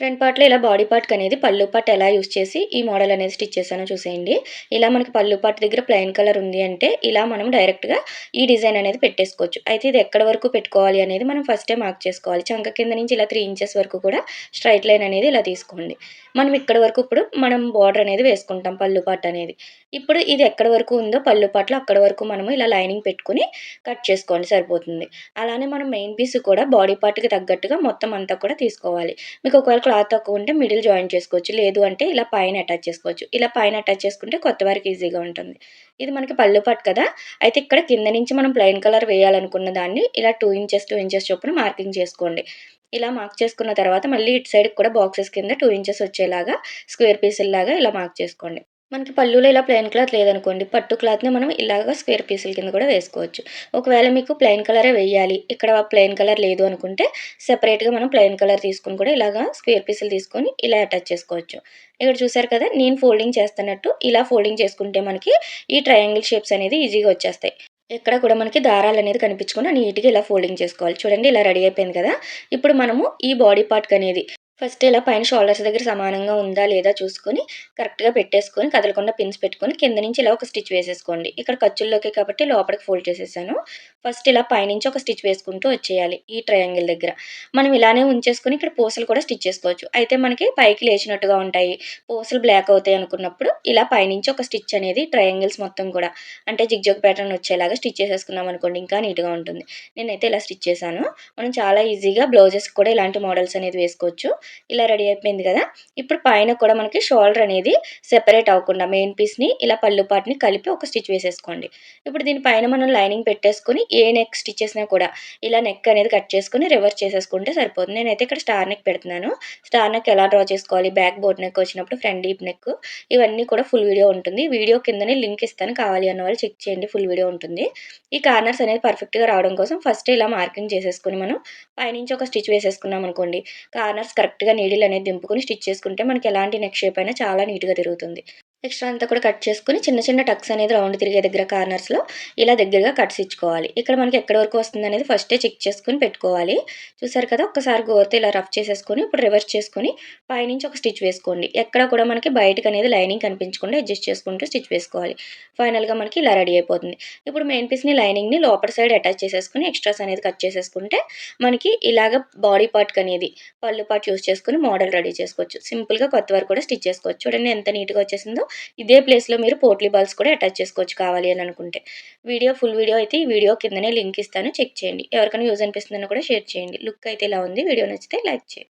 Front పార్ట్‌లో ఇలా body పార్ట్‌కి అనేది పళ్ళు పార్ట్ ఎలా యూజ్ చేసి ఈ మోడల్ అనేది స్టిచ్ చేశానో చూసేయండి. ఇలా మనకి పళ్ళు పార్ట్ దగ్గర ప్లెయిన్ కలర్ ఉంది అంటే ఇలా మనం డైరెక్ట్‌గా ఈ డిజైన్ అనేది పెట్టేసుకోవచ్చు. అయితే ఇది ఎక్కడ వరకు పెట్టుకోవాలి అనేది మనం ఫస్టే మార్క్ చేసుకోవాలి. చంక కింద నుంచి ఇలా త్రీ ఇంచెస్ వరకు కూడా స్ట్రైట్ లైన్ అనేది ఇలా తీసుకోండి. మనం ఇక్కడ వరకు ఇప్పుడు మనం బార్డర్ అనేది వేసుకుంటాం పళ్ళు పార్ట్ అనేది. ఇప్పుడు ఇది ఎక్కడ వరకు ఉందో పళ్ళు పాటలో అక్కడ వరకు మనము ఇలా లైనింగ్ పెట్టుకొని కట్ చేసుకోండి సరిపోతుంది. అలానే మనం మెయిన్ పీస్ కూడా బాడీ పార్ట్‌కి తగ్గట్టుగా మొత్తం అంతా కూడా తీసుకోవాలి. మీకు ఒకవేళ క్లాత్ తక్కువ ఉంటే మిడిల్ జాయిన్ చేసుకోవచ్చు. లేదు అంటే ఇలా పైన అటాచ్ చేసుకోవచ్చు. ఇలా పైన అటాచ్ చేసుకుంటే కొత్త వారికి ఈజీగా ఉంటుంది. ఇది మనకి పళ్ళు పట్టు కదా! అయితే ఇక్కడ కింద నుంచి మనం ప్లెయిన్ కలర్ వేయాలనుకున్న దాన్ని ఇలా టూ ఇంచెస్, టూ ఇంచెస్ చొప్పున మార్కింగ్ చేసుకోండి. ఇలా మార్క్ చేసుకున్న తర్వాత మళ్ళీ ఇటు సైడ్‌కి కూడా బాక్సెస్ కింద టూ ఇంచెస్ వచ్చేలాగా స్క్వేర్ పీసుల్లాగా ఇలా మార్క్ చేసుకోండి. మనకి పళ్ళులో ఇలా ప్లెయిన్ క్లాత్ లేదనుకోండి పట్టు క్లాత్‌ని మనం ఇలాగా స్క్వేర్ పీసుల కింద కూడా వేసుకోవచ్చు. ఒకవేళ మీకు ప్లెయిన్ కలరే వేయాలి. ఇక్కడ ప్లెయిన్ కలర్ లేదు అనుకుంటే సెపరేట్‌గా మనం ప్లెయిన్ కలర్ తీసుకొని కూడా ఇలాగా స్క్వేర్ పీసులు తీసుకొని ఇలా అటాచ్ చేసుకోవచ్చు. ఇక్కడ చూసారు కదా! నేను ఫోల్డింగ్ చేస్తున్నట్టు ఇలా ఫోల్డింగ్ చేసుకుంటే మనకి ఈ ట్రయాంగిల్ షేప్స్ అనేది ఈజీగా వచ్చేస్తాయి. ఎక్కడ కూడా మనకి దారాలు అనేది కనిపించకుండా నీట్‌గా ఇలా ఫోల్డింగ్ చేసుకోవాలి. చూడండి ఇలా రెడీ అయిపోయింది కదా! ఇప్పుడు మనము ఈ బాడీ పార్ట్‌కనేది ఫస్ట్ ఇలా పైన షోల్డర్స్ దగ్గర సమానంగా ఉందా లేదా చూసుకొని కరెక్ట్‌గా పెట్టేసుకొని కదలకుండా పిన్స్ పెట్టుకొని కింద నుంచి ఇలా ఒక స్టిచ్ వేసేసుకోండి. ఇక్కడ ఖర్చుల్లోకి కాబట్టి లోపలికి ఫోల్డ్ చేసేసాను. ఫస్ట్ ఇలా పైనుంచి ఒక స్టిచ్ వేసుకుంటూ వచ్చేయాలి ఈ ట్రయాంగిల్ దగ్గర. మనం ఇలానే ఉంచేసుకొని ఇక్కడ పూసలు కూడా స్టిచ్ చేసుకోవచ్చు. అయితే మనకి పైకి లేచినట్టుగా ఉంటాయి. పూసలు బ్లాక్ అవుతాయి అనుకున్నప్పుడు ఇలా పైనుంచి ఒక స్టిచ్ అనేది ట్రయాంగిల్స్ మొత్తం కూడా అంటే జిగ్జోగ్ ప్యాటర్న్ వచ్చేలాగా స్టిచ్ చేసేసుకున్నాం అనుకోండి ఇంకా నీట్‌గా ఉంటుంది. నేనైతే ఇలా స్టిచ్ చేశాను. మనం చాలా ఈజీగా బ్లౌజెస్‌కి కూడా ఇలాంటి మోడల్స్ అనేది వేసుకోవచ్చు. ఇలా రెడీ అయిపోయింది కదా! ఇప్పుడు పైన కూడా మనకి షోల్డర్ అనేది సెపరేట్ అవ్వకుండా మెయిన్ పీస్‌ని ఇలా పళ్ళు పాటిని కలిపి ఒక స్టిచ్ వేసేసుకోండి. ఇప్పుడు దీనిపైన మనం లైనింగ్ పెట్టేసుకొని ఏ నెక్ స్టిచ్ చేసినా కూడా ఇలా నెక్ అనేది కట్ చేసుకొని రివర్స్ చేసేసుకుంటే సరిపోతుంది. నేనైతే ఇక్కడ స్టార్ నెక్ పెడుతున్నాను. స్టార్ నెక్ ఎలా డ్రా చేసుకోవాలి బ్యాక్ బోర్డ్ నెక్ వచ్చినప్పుడు ఫ్రంట్ డీప్ నెక్ ఇవన్నీ కూడా ఫుల్ వీడియో ఉంటుంది. వీడియో కిందనే లింక్ ఇస్తాను కావాలి అన్న వాళ్ళు చెక్ చేయండి ఫుల్ వీడియో ఉంటుంది. ఈ కార్నర్స్ అనేది పర్ఫెక్ట్‌గా రావడం కోసం ఫస్ట్ ఇలా మార్కింగ్ చేసేసుకొని మనం పైనుంచి ఒక స్టిచ్ వేసేసుకున్నాం అనుకోండి. కార్నర్స్ కరెక్ట్‌గా నీడిల్ అనేది దింపుకొని స్టిచ్ చేసుకుంటే మనకి ఎలాంటి నెక్ షేప్ అయినా చాలా నీట్‌గా తిరుగుతుంది. ఎక్స్ట్రా అంతా కూడా కట్ చేసుకుని చిన్న చిన్న టక్స్ అనేది రౌండ్ తిరిగే దగ్గర కార్నర్స్‌లో ఇలా దగ్గరగా కట్స్ ఇచ్చుకోవాలి. ఇక్కడ మనకి ఎక్కడి వరకు వస్తుంది అనేది ఫస్టే చెక్ చేసుకుని పెట్టుకోవాలి. చూసారు కదా! ఒకసారి గోరుతో ఇలా రఫ్ చేసేసుకొని ఇప్పుడు రివర్స్ చేసుకొని పైనుంచి ఒక స్టిచ్ వేసుకోండి. ఎక్కడ కూడా మనకి బయటకు అనేది లైనింగ్ కనిపించకుండా అడ్జస్ట్ చేసుకుంటూ స్టిచ్ వేసుకోవాలి. ఫైనల్‌గా మనకి ఇలా రెడీ అయిపోతుంది. ఇప్పుడు మెయిన్ పీస్‌ని లైనింగ్‌ని లోపల సైడ్ అటాచ్ చేసేసుకుని ఎక్స్ట్రాస్ అనేది కట్ చేసేసుకుంటే మనకి ఇలాగ బాడీ పార్ట్‌కి అనేది పళ్ళు పార్ట్ యూజ్ చేసుకుని మోడల్ రెడీ చేసుకోవచ్చు. సింపుల్‌గా కొత్త వరకు కూడా స్టిచ్ చేసుకోవచ్చు. చూడండి ఎంత నీట్‌గా వచ్చేసిందో ఇదే ప్లేస్‌లో మీరు పోర్ట్లీ బాల్స్ కూడా అటాచ్ చేసుకోవచ్చు కావాలి అని అనుకుంటే. వీడియో ఫుల్ వీడియో అయితే ఈ వీడియో కిందనే లింక్ ఇస్తాను చెక్ చేయండి. ఎవరికైనా యూజ్ అనిపిస్తుందని కూడా షేర్ చేయండి. లుక్ అయితే ఇలా ఉంది. వీడియో నచ్చితే లైక్ చేయండి.